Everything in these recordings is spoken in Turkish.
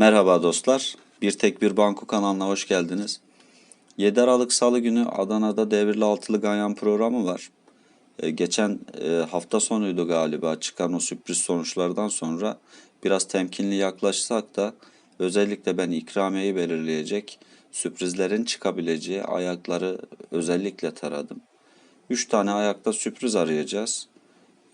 Merhaba dostlar. Bir Tek Bir Banko kanalına hoş geldiniz. 7 Aralık Salı günü Adana'da devirli altılı ganyan programı var. Ee, geçen e, hafta sonuydu galiba çıkan o sürpriz sonuçlardan sonra biraz temkinli yaklaşsak da özellikle ben ikramiyeyi belirleyecek sürprizlerin çıkabileceği ayakları özellikle taradım. 3 tane ayakta sürpriz arayacağız.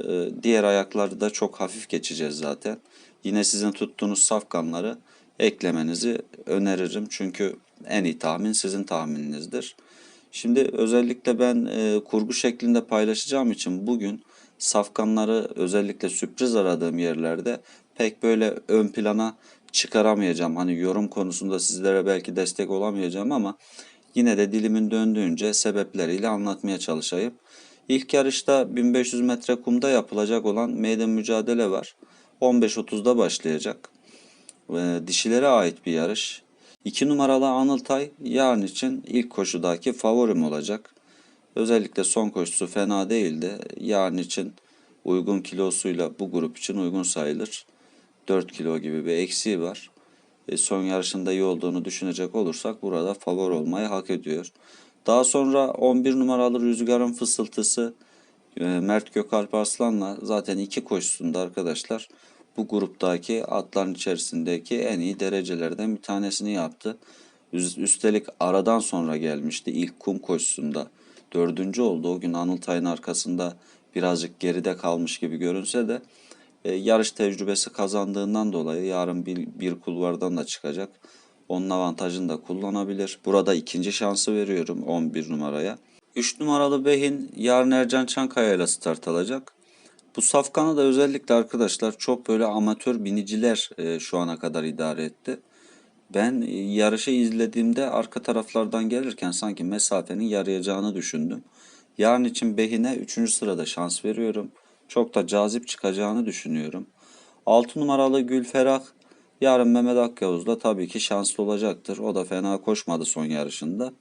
Ee, Diğer ayakları da çok hafif geçeceğiz zaten. Yine sizin tuttuğunuz safkanları eklemenizi öneririm. Çünkü en iyi tahmin sizin tahmininizdir. Şimdi özellikle ben e, kurgu şeklinde paylaşacağım için bugün safkanları özellikle sürpriz aradığım yerlerde pek böyle ön plana çıkaramayacağım. Hani yorum konusunda sizlere belki destek olamayacağım ama yine de dilimin döndüğünce sebepleriyle anlatmaya çalışayım. İlk yarışta 1500 metre kumda yapılacak olan meydan mücadele var. 15.30'da başlayacak. Dişilere ait bir yarış. 2 numaralı Anıltay yarın için ilk koşudaki favorim olacak. Özellikle son koşusu fena değildi. Yarın için uygun kilosuyla bu grup için uygun sayılır. 4 kilo gibi bir eksiği var. E, son yarışında iyi olduğunu düşünecek olursak burada favori olmayı hak ediyor. Daha sonra 11 numaralı Rüzgar'ın fısıltısı e, Mert Gökalp Arslan'la zaten iki koşusunda arkadaşlar bu gruptaki atların içerisindeki en iyi derecelerden bir tanesini yaptı. Üstelik aradan sonra gelmişti ilk kum koşusunda. Dördüncü oldu. O gün Anıltay'ın arkasında birazcık geride kalmış gibi görünse de e, yarış tecrübesi kazandığından dolayı yarın bir, bir kulvardan da çıkacak. Onun avantajını da kullanabilir. Burada ikinci şansı veriyorum 11 numaraya. 3 numaralı Behin yarın Ercan Çankaya ile start alacak. Bu safkanı da özellikle arkadaşlar çok böyle amatör biniciler e, şu ana kadar idare etti. Ben e, yarışı izlediğimde arka taraflardan gelirken sanki mesafenin yarayacağını düşündüm. Yarın için Behin'e 3. sırada şans veriyorum. Çok da cazip çıkacağını düşünüyorum. 6 numaralı Gülferah yarın Mehmet Akyavuz'da tabii ki şanslı olacaktır. O da fena koşmadı son yarışında.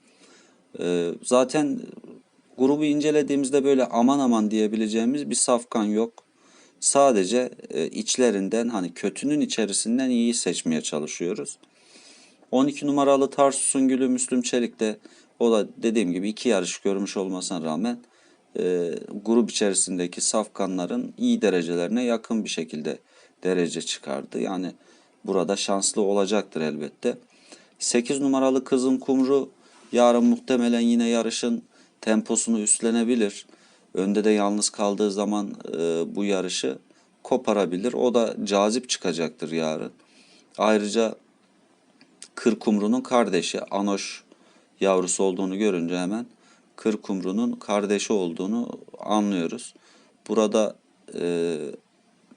Ee, zaten grubu incelediğimizde böyle aman aman diyebileceğimiz bir safkan yok. Sadece e, içlerinden hani kötünün içerisinden iyiyi seçmeye çalışıyoruz. 12 numaralı Tarsus'un gülü Müslüm Çelik de o da dediğim gibi iki yarış görmüş olmasına rağmen e, grup içerisindeki safkanların iyi derecelerine yakın bir şekilde derece çıkardı. Yani burada şanslı olacaktır elbette. 8 numaralı Kızım Kumru yarın muhtemelen yine yarışın temposunu üstlenebilir. Önde de yalnız kaldığı zaman e, bu yarışı koparabilir. O da cazip çıkacaktır yarın. Ayrıca Kırkumru'nun kardeşi Anoş yavrusu olduğunu görünce hemen Kırkumru'nun kardeşi olduğunu anlıyoruz. Burada e,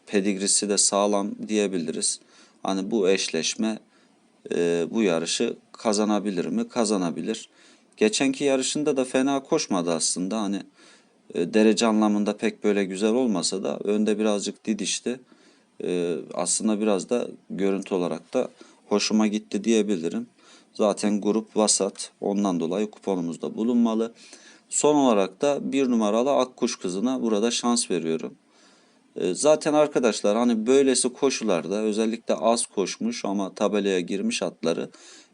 pedigrisi de sağlam diyebiliriz. Hani bu eşleşme e, bu yarışı kazanabilir mi? Kazanabilir. Geçenki yarışında da fena koşmadı aslında. Hani e, derece anlamında pek böyle güzel olmasa da önde birazcık didişti. E, aslında biraz da görüntü olarak da hoşuma gitti diyebilirim. Zaten grup vasat. Ondan dolayı kuponumuzda bulunmalı. Son olarak da bir numaralı Akkuş kızına burada şans veriyorum. E, Zaten arkadaşlar hani böylesi koşularda özellikle az koşmuş ama tabelaya girmiş atları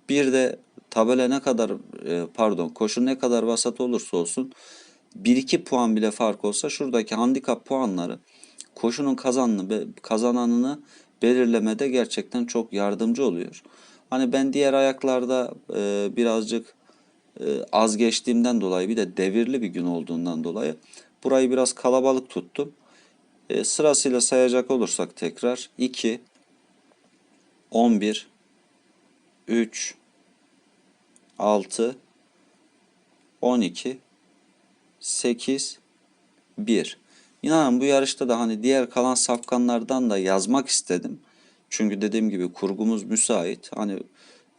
bir de tabela ne kadar e, pardon koşu ne kadar vasat olursa olsun 1-2 puan bile fark olsa şuradaki handikap puanları koşunun kazanını, kazananını belirlemede gerçekten çok yardımcı oluyor. Hani ben diğer ayaklarda e, birazcık e, az geçtiğimden dolayı bir de devirli bir gün olduğundan dolayı burayı biraz kalabalık tuttum. E, sırasıyla sayacak olursak tekrar 2, 11, 3, 6, 12, 8, 1. İnanın bu yarışta da hani diğer kalan safkanlardan da yazmak istedim. Çünkü dediğim gibi kurgumuz müsait. Hani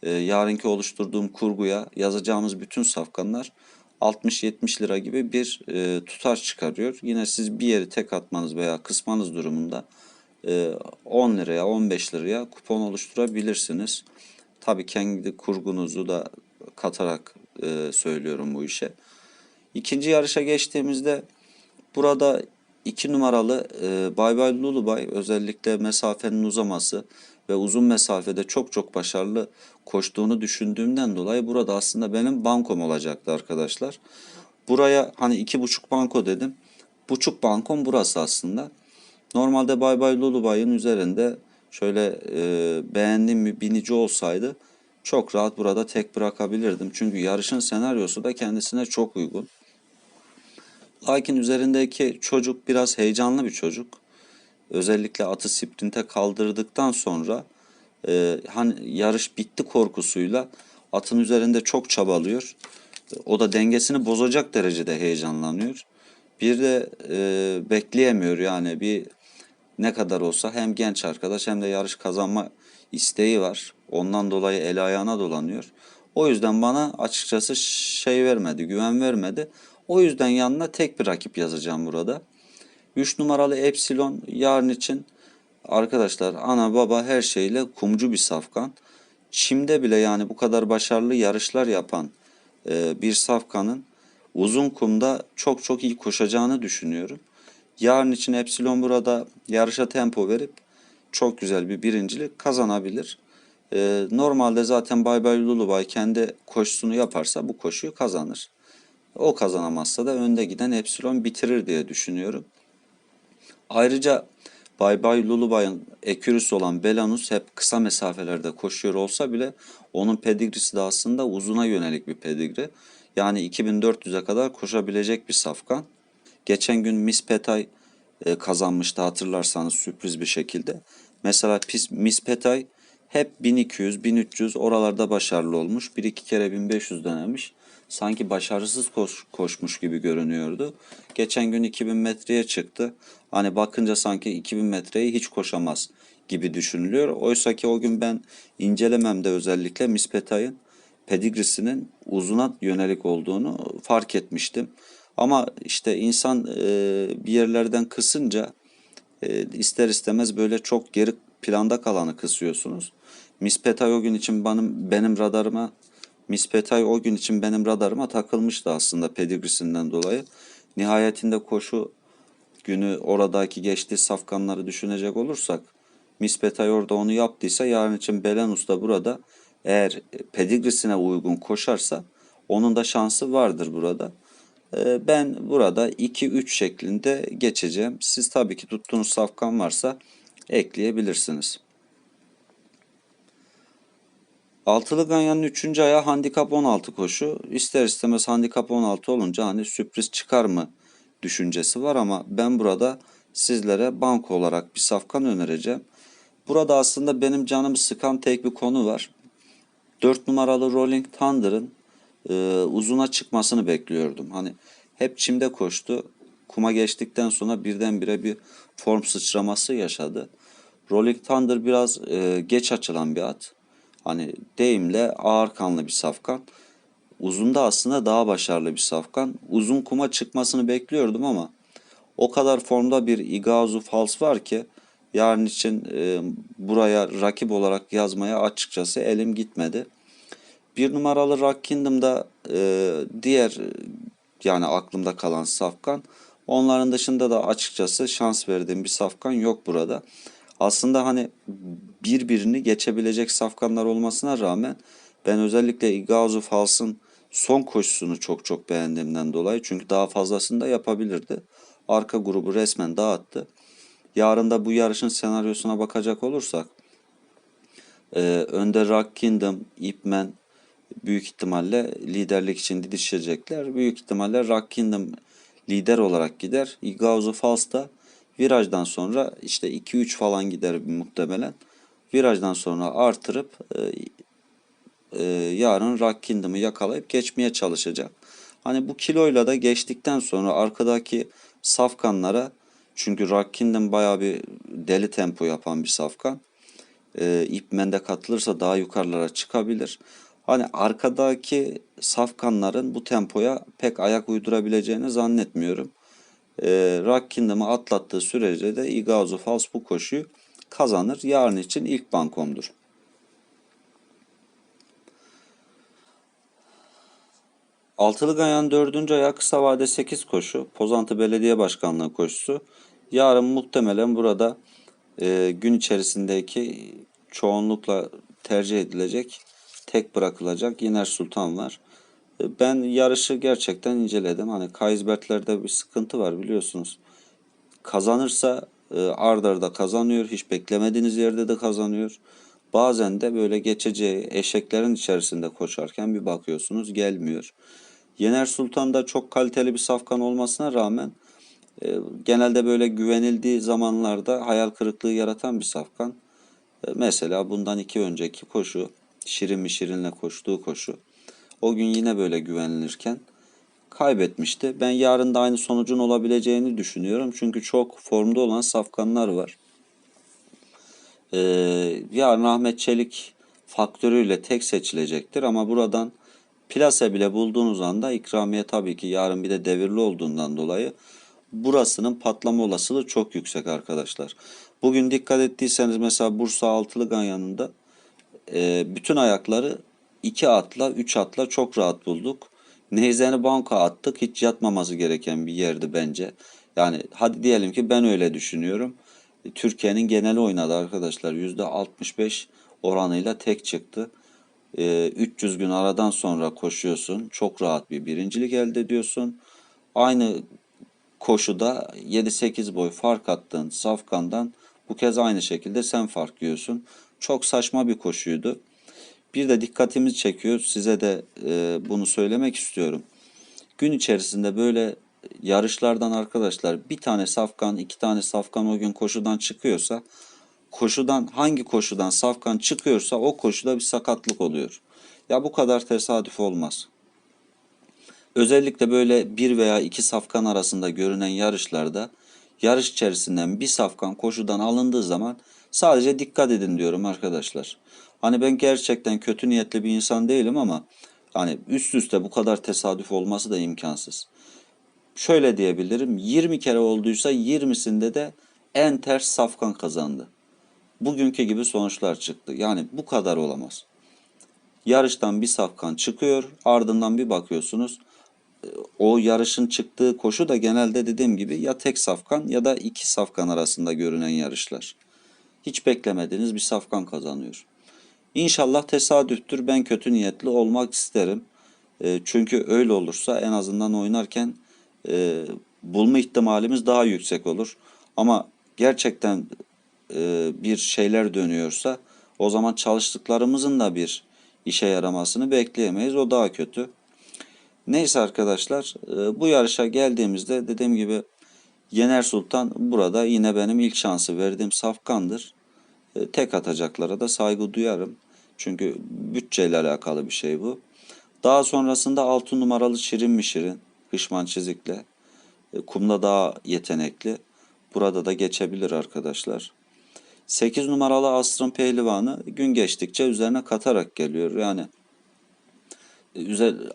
e, yarınki oluşturduğum kurguya yazacağımız bütün safkanlar 60-70 lira gibi bir e, tutar çıkarıyor. Yine siz bir yeri tek atmanız veya kısmanız durumunda e, 10 liraya 15 liraya kupon oluşturabilirsiniz. Tabii kendi kurgunuzu da katarak e, söylüyorum bu işe. İkinci yarışa geçtiğimizde burada iki numaralı e, Bay Bay Lulubay özellikle mesafenin uzaması ve uzun mesafede çok çok başarılı koştuğunu düşündüğümden dolayı burada aslında benim bankom olacaktı arkadaşlar. Buraya hani iki buçuk banko dedim. Buçuk bankom burası aslında. Normalde Bay Bay Lulubay'ın üzerinde şöyle e, beğendiğim bir binici olsaydı çok rahat burada tek bırakabilirdim. Çünkü yarışın senaryosu da kendisine çok uygun. Lakin üzerindeki çocuk biraz heyecanlı bir çocuk. Özellikle atı sprinte kaldırdıktan sonra e, hani yarış bitti korkusuyla atın üzerinde çok çabalıyor. O da dengesini bozacak derecede heyecanlanıyor. Bir de e, bekleyemiyor yani bir ne kadar olsa hem genç arkadaş hem de yarış kazanma isteği var. Ondan dolayı el ayağına dolanıyor. O yüzden bana açıkçası şey vermedi, güven vermedi. O yüzden yanına tek bir rakip yazacağım burada. 3 numaralı Epsilon yarın için arkadaşlar ana baba her şeyle kumcu bir safkan. Çim'de bile yani bu kadar başarılı yarışlar yapan e, bir safkanın uzun kumda çok çok iyi koşacağını düşünüyorum. Yarın için Epsilon burada yarışa tempo verip çok güzel bir birincilik kazanabilir. E, normalde zaten Bay Bay Lulubay kendi koşusunu yaparsa bu koşuyu kazanır. O kazanamazsa da önde giden Epsilon bitirir diye düşünüyorum. Ayrıca Bay Bay Lulubay'ın ekürüsü olan Belanus hep kısa mesafelerde koşuyor olsa bile onun pedigrisi de aslında uzuna yönelik bir pedigri. Yani 2400'e kadar koşabilecek bir safkan. Geçen gün Miss Petay e, kazanmıştı hatırlarsanız sürpriz bir şekilde. Mesela Miss Petay hep 1200, 1300 oralarda başarılı olmuş. Bir iki kere 1500 denemiş. Sanki başarısız koş- koşmuş gibi görünüyordu. Geçen gün 2000 metreye çıktı. Hani bakınca sanki 2000 metreyi hiç koşamaz gibi düşünülüyor. Oysa ki o gün ben incelememde özellikle Miss Petay'ın pedigrisinin uzuna yönelik olduğunu fark etmiştim. Ama işte insan e, bir yerlerden kısınca e, ister istemez böyle çok geri planda kalanı kısıyorsunuz. Miss Petay o gün için benim, benim radarıma Miss Petay o gün için benim radarıma takılmıştı aslında pedigrisinden dolayı. Nihayetinde koşu günü oradaki geçtiği safkanları düşünecek olursak Miss Petay orada onu yaptıysa yarın için Belenus da burada eğer pedigrisine uygun koşarsa onun da şansı vardır burada. Ee, Ben burada 2-3 şeklinde geçeceğim. Siz tabii ki tuttuğunuz safkan varsa ekleyebilirsiniz. Altılı Ganyan'ın 3. ayağı handikap 16 koşu. İster istemez handikap 16 olunca hani sürpriz çıkar mı düşüncesi var ama ben burada sizlere banko olarak bir safkan önereceğim. Burada aslında benim canımı sıkan tek bir konu var. 4 numaralı Rolling Thunder'ın e, uzuna çıkmasını bekliyordum. Hani hep çimde koştu. Kuma geçtikten sonra birdenbire bir form sıçraması yaşadı. Rolling Thunder biraz e, geç açılan bir at. Hani deyimle ağır kanlı bir safkan. Uzunda aslında daha başarılı bir safkan. Uzun kuma çıkmasını bekliyordum ama o kadar formda bir Igazu Fals var ki yarın için e, buraya rakip olarak yazmaya açıkçası elim gitmedi. Bir numaralı Rock Kingdom'da e, diğer yani aklımda kalan safkan. Onların dışında da açıkçası şans verdiğim bir safkan yok burada. Aslında hani birbirini geçebilecek safkanlar olmasına rağmen ben özellikle Igazu Fals'ın son koşusunu çok çok beğendiğimden dolayı çünkü daha fazlasını da yapabilirdi. Arka grubu resmen dağıttı. Yarın da bu yarışın senaryosuna bakacak olursak e, önde Rock Kingdom, Ip Man büyük ihtimalle liderlik için didişecekler. Büyük ihtimalle Rock Kingdom lider olarak gider. Igauzu Fals da virajdan sonra işte 2-3 falan gider muhtemelen. Virajdan sonra artırıp e, e, yarın Rock Kingdom'ı yakalayıp geçmeye çalışacak. Hani bu kiloyla da geçtikten sonra arkadaki safkanlara çünkü Rock Kingdom bayağı bir deli tempo yapan bir safkan. E, İpmen'de katılırsa daha yukarılara çıkabilir. Hani arkadaki safkanların bu tempoya pek ayak uydurabileceğini zannetmiyorum. E, Rock Kingdom'ı atlattığı sürece de Igazu Fals bu koşuyu kazanır. Yarın için ilk bankomdur. Altılı Gayan 4. ayağı kısa vade 8 koşu. Pozantı Belediye Başkanlığı koşusu. Yarın muhtemelen burada e, gün içerisindeki çoğunlukla tercih edilecek tek bırakılacak Yener Sultan var. E, Ben yarışı gerçekten inceledim. Hani Kaysbert'lerde bir sıkıntı var biliyorsunuz. Kazanırsa e, ard arda kazanıyor. Hiç beklemediğiniz yerde de kazanıyor. Bazen de böyle geçeceği eşeklerin içerisinde koşarken bir bakıyorsunuz gelmiyor. Yener Sultan da çok kaliteli bir safkan olmasına rağmen e, genelde böyle güvenildiği zamanlarda hayal kırıklığı yaratan bir safkan. Mesela bundan iki önceki koşu, Şirin mi Şirin'le koştuğu koşu. O gün yine böyle güvenilirken kaybetmişti. Ben yarın da aynı sonucun olabileceğini düşünüyorum. Çünkü çok formda olan safkanlar var. Ee, yarın Ahmet Çelik faktörüyle tek seçilecektir ama buradan plase bile bulduğunuz anda ikramiye tabii ki yarın bir de devirli olduğundan dolayı burasının patlama olasılığı çok yüksek arkadaşlar. Bugün dikkat ettiyseniz mesela Bursa Altılı Ganyanı'nda e, bütün ayakları iki atla, üç atla çok rahat bulduk. Neyzeni banka attık. Hiç yatmaması gereken bir yerdi bence. Yani hadi diyelim ki ben öyle düşünüyorum. Türkiye'nin geneli oynadı arkadaşlar. %65 oranıyla tek çıktı. E, 300 gün aradan sonra koşuyorsun. Çok rahat bir birincilik elde ediyorsun. Aynı koşuda 7-8 boy fark attığın Safkan'dan bu kez aynı şekilde sen fark yiyorsun. Çok saçma bir koşuydu. Bir de dikkatimizi çekiyor. Size de e, bunu söylemek istiyorum. Gün içerisinde böyle yarışlardan arkadaşlar bir tane safkan, iki tane safkan o gün koşudan çıkıyorsa koşudan hangi koşudan safkan çıkıyorsa o koşuda bir sakatlık oluyor. Ya bu kadar tesadüf olmaz. Özellikle böyle bir veya iki safkan arasında görünen yarışlarda yarış içerisinden bir safkan koşudan alındığı zaman sadece dikkat edin diyorum arkadaşlar. Hani ben gerçekten kötü niyetli bir insan değilim ama hani üst üste bu kadar tesadüf olması da imkansız. Şöyle diyebilirim 20 kere olduysa 20'sinde de en ters safkan kazandı. Bugünkü gibi sonuçlar çıktı. Yani bu kadar olamaz. Yarıştan bir safkan çıkıyor ardından bir bakıyorsunuz o yarışın çıktığı koşu da genelde dediğim gibi ya tek safkan ya da iki safkan arasında görünen yarışlar. Hiç beklemediğiniz bir safkan kazanıyor. İnşallah tesadüftür. Ben kötü niyetli olmak isterim. E, çünkü öyle olursa en azından oynarken e, bulma ihtimalimiz daha yüksek olur. Ama gerçekten e, bir şeyler dönüyorsa o zaman çalıştıklarımızın da bir işe yaramasını bekleyemeyiz. O daha kötü. Neyse arkadaşlar e, bu yarışa geldiğimizde dediğim gibi Yener Sultan burada yine benim ilk şansı verdiğim safkandır. E, Tek atacaklara da saygı duyarım. Çünkü bütçeyle alakalı bir şey bu. Daha sonrasında 6 numaralı Şirin mi Şirin? Hışman Çizik'le. E, Kumda daha yetenekli. Burada da geçebilir arkadaşlar. 8 numaralı Asrın Pehlivanı gün geçtikçe üzerine katarak geliyor. Yani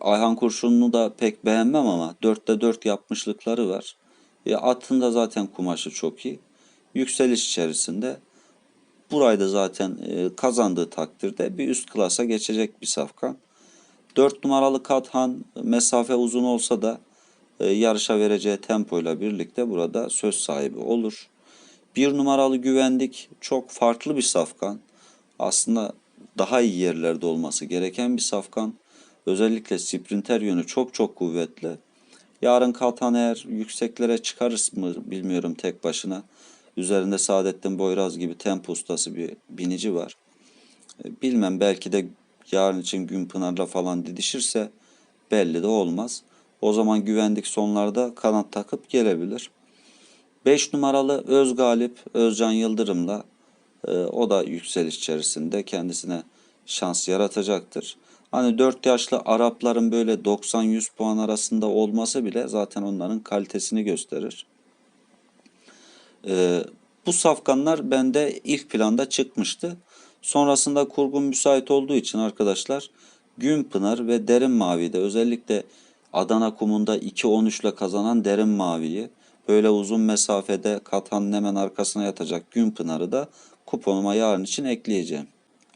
Ayhan Kurşun'u da pek beğenmem ama 4'te 4 yapmışlıkları var. E, atın da zaten kumaşı çok iyi. Yükseliş içerisinde burayı zaten e, kazandığı takdirde bir üst klasa geçecek bir safkan. 4 numaralı Kathan mesafe uzun olsa da e, yarışa vereceği tempoyla birlikte burada söz sahibi olur. 1 numaralı güvendik çok farklı bir safkan. Aslında daha iyi yerlerde olması gereken bir safkan. Özellikle sprinter yönü çok çok kuvvetli. Yarın Kaltan eğer yükseklere çıkarız mı bilmiyorum tek başına. Üzerinde Saadettin Boyraz gibi tempo ustası bir binici var. E, Bilmem belki de yarın için Günpınar'la falan didişirse belli de olmaz. O zaman güvendik sonlarda kanat takıp gelebilir. 5 numaralı Öz Galip Özcan Yıldırım'la e, o da yükseliş içerisinde kendisine şans yaratacaktır. Hani 4 yaşlı Arapların böyle 90-100 puan arasında olması bile zaten onların kalitesini gösterir. Ee, bu safkanlar bende ilk planda çıkmıştı. Sonrasında kurgun müsait olduğu için arkadaşlar Günpınar ve Derin Mavi'de özellikle Adana kumunda 2-13 ile kazanan Derin Mavi'yi böyle uzun mesafede Kathan'ın hemen arkasına yatacak Günpınar'ı da kuponuma yarın için ekleyeceğim.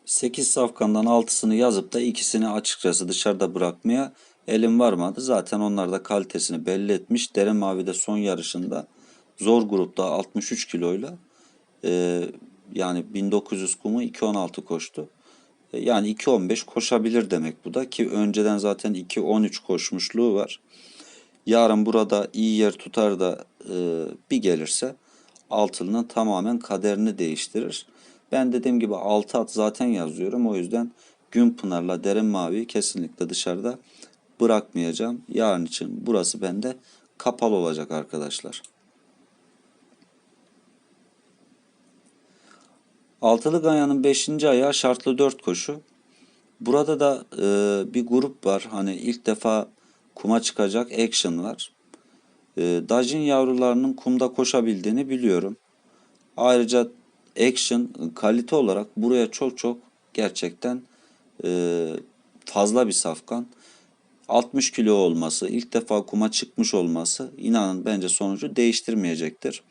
8 safkandan 6'sını yazıp da ikisini açıkçası dışarıda bırakmaya elim varmadı. Zaten onlar da kalitesini belli etmiş. Derin Mavi'de son yarışında zor grupta 63 kiloyla e, Yani 1900 kumu 2.16 koştu. E, Yani 2.15 koşabilir demek bu da ki önceden zaten 2.13 koşmuşluğu var. Yarın burada iyi yer tutar da e, bir gelirse altılının tamamen kaderini değiştirir. Ben dediğim gibi 6 at zaten yazıyorum. O yüzden Günpınar'la Derin Mavi'yi kesinlikle dışarıda bırakmayacağım. Yarın için burası bende kapalı olacak arkadaşlar. Altılı Ganyan'ın 5. ayağı şartlı 4 koşu. Burada da e, bir grup var. Hani ilk defa kuma çıkacak Action var. E, Dajin yavrularının kumda koşabildiğini biliyorum. Ayrıca Action kalite olarak buraya çok çok gerçekten e, fazla bir safkan. 60 kilo olması, ilk defa kuma çıkmış olması inanın bence sonucu değiştirmeyecektir.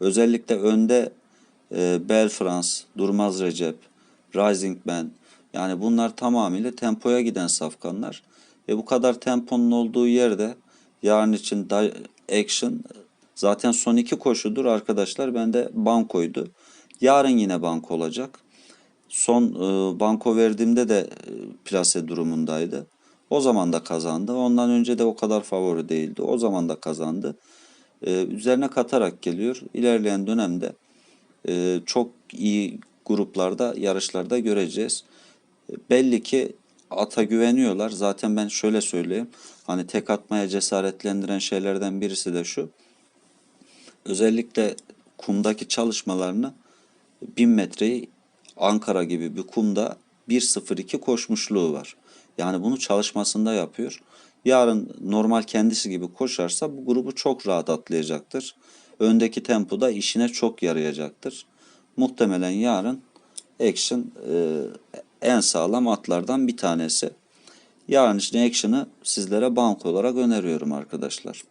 Özellikle önde e, Belfrance, Durmaz Recep, Rising Man yani bunlar tamamıyla tempoya giden safkanlar. Ve bu kadar temponun olduğu yerde yarın için action zaten son iki koşudur arkadaşlar. Bende bankoydu. Yarın yine banko olacak. Son e, banko verdiğimde de e, plase durumundaydı. O zaman da kazandı. Ondan önce de o kadar favori değildi. O zaman da kazandı. E, üzerine katarak geliyor. İlerleyen dönemde e, çok iyi gruplarda, yarışlarda göreceğiz. E, belli ki ata güveniyorlar. Zaten ben şöyle söyleyeyim. Hani tek atmaya cesaretlendiren şeylerden birisi de şu. Özellikle kumdaki çalışmalarını 1000 metreyi Ankara gibi bir kumda 1.02 koşmuşluğu var. Yani bunu çalışmasında yapıyor. Yarın normal kendisi gibi koşarsa bu grubu çok rahat atlayacaktır. Öndeki tempo da işine çok yarayacaktır. Muhtemelen yarın Action e, en sağlam atlardan bir tanesi. Yarın için Action'ı sizlere bank olarak öneriyorum arkadaşlar.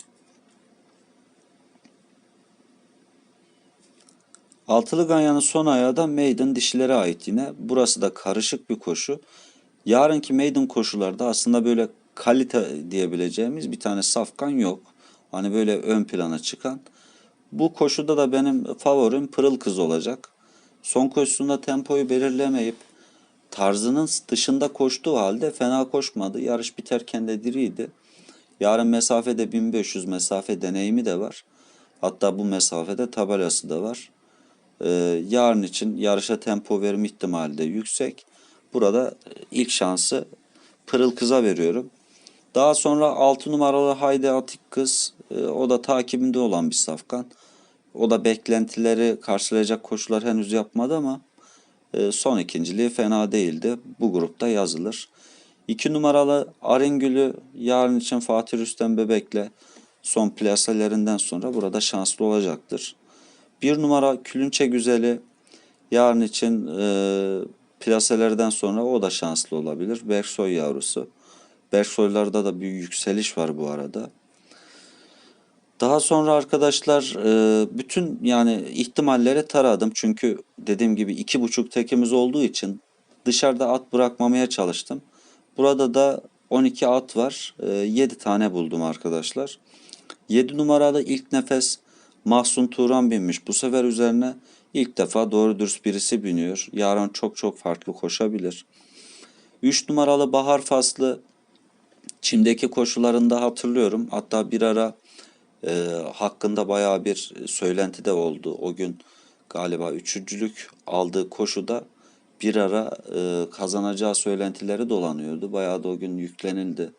Altılı Ganyan'ın son ayağı da maiden dişilere ait yine. Burası da karışık bir koşu. Yarınki maiden koşularda aslında böyle kalite diyebileceğimiz bir tane safkan yok. Hani böyle ön plana çıkan. Bu koşuda da benim favorim Pırıl Kız olacak. Son koşusunda tempoyu belirlemeyip tarzının dışında koştuğu halde fena koşmadı. Yarış biterken de diriydi. Yarın mesafede 1500 mesafe deneyimi de var. Hatta bu mesafede tabelası da var. Ee, yarın için yarışa tempo verme ihtimali de yüksek. Burada ilk şansı Pırıl Kız'a veriyorum. Daha sonra 6 numaralı Haydi Atik Kız. e, o da takibinde olan bir safkan. O da beklentileri karşılayacak koşular henüz yapmadı ama e, son ikinciliği fena değildi. Bu grupta yazılır. 2 numaralı Aringül'ü yarın için Fatih Rüstem Bebek'le son plaselerinden sonra burada şanslı olacaktır. Bir numara Külünçe Güzeli yarın için e, plaselerden sonra o da şanslı olabilir. Berksoy yavrusu. Berksoylarda da bir yükseliş var bu arada. Daha sonra arkadaşlar e, bütün yani ihtimalleri taradım. Çünkü dediğim gibi iki buçuk tekimiz olduğu için dışarıda at bırakmamaya çalıştım. Burada da 12 at var. E, 7 tane buldum arkadaşlar. 7 numaralı ilk nefes Mahsun Turan binmiş. Bu sefer üzerine ilk defa doğru dürüst birisi biniyor. Yarın çok çok farklı koşabilir. 3 numaralı Bahar Faslı Çim'deki koşularında hatırlıyorum. Hatta bir ara e, hakkında bayağı bir söylenti de oldu. O gün galiba üçüncülük aldığı koşuda bir ara e, kazanacağı söylentileri dolanıyordu. Bayağı da o gün yüklenildi.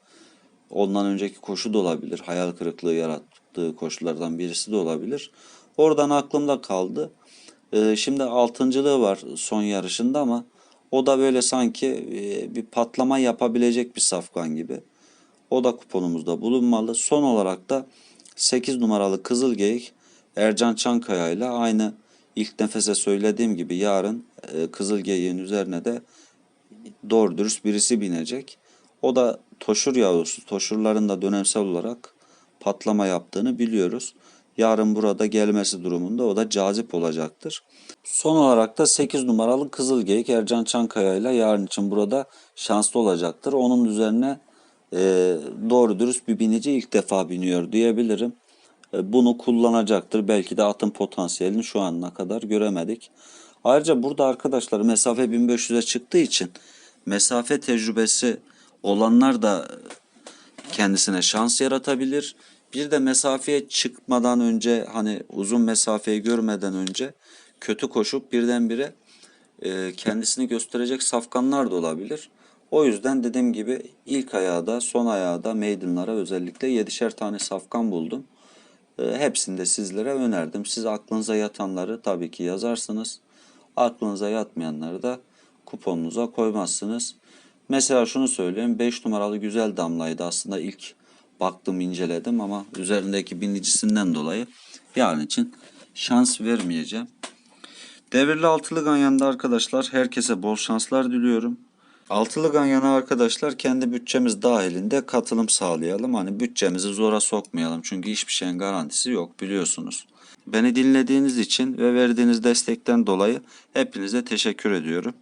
Ondan önceki koşu da olabilir. Hayal kırıklığı yarattığı koşulardan birisi de olabilir. Oradan aklımda kaldı. E, şimdi altıncılığı var son yarışında ama o da böyle sanki e, bir patlama yapabilecek bir safkan gibi. O da kuponumuzda bulunmalı. Son olarak da 8 numaralı Kızılgeyik Ercan Çankaya ile aynı ilk nefese söylediğim gibi yarın e, Kızılgeyik'in üzerine de doğru dürüst birisi binecek. O da toşur yavrusu. Toşurların da dönemsel olarak patlama yaptığını biliyoruz. Yarın burada gelmesi durumunda o da cazip olacaktır. Son olarak da 8 numaralı Kızılgeyik Ercan Çankaya ile yarın için burada şanslı olacaktır. Onun üzerine e, doğru dürüst bir binici ilk defa biniyor diyebilirim. E, bunu kullanacaktır. Belki de atın potansiyelini şu ana kadar göremedik. Ayrıca burada arkadaşlar mesafe 1500'e çıktığı için mesafe tecrübesi olanlar da kendisine şans yaratabilir. Bir de mesafeye çıkmadan önce hani uzun mesafeyi görmeden önce kötü koşup birdenbire e, kendisini gösterecek safkanlar da olabilir. O yüzden dediğim gibi ilk ayağı da son ayağı da maidenlara özellikle 7'şer tane safkan buldum. E, hepsini de sizlere önerdim. Siz aklınıza yatanları tabii ki yazarsınız. Aklınıza yatmayanları da kuponunuza koymazsınız. Mesela şunu söyleyeyim. 5 numaralı güzel damlaydı aslında ilk baktım inceledim ama üzerindeki binicisinden dolayı yarın için şans vermeyeceğim. Devirli altılı ganyanda arkadaşlar herkese bol şanslar diliyorum. Altılı ganyana arkadaşlar kendi bütçemiz dahilinde katılım sağlayalım. Hani bütçemizi zora sokmayalım. Çünkü hiçbir şeyin garantisi yok biliyorsunuz. Beni dinlediğiniz için ve verdiğiniz destekten dolayı hepinize teşekkür ediyorum.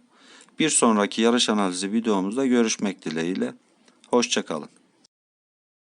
Bir sonraki yarış analizi videomuzda görüşmek dileğiyle. Hoşçakalın.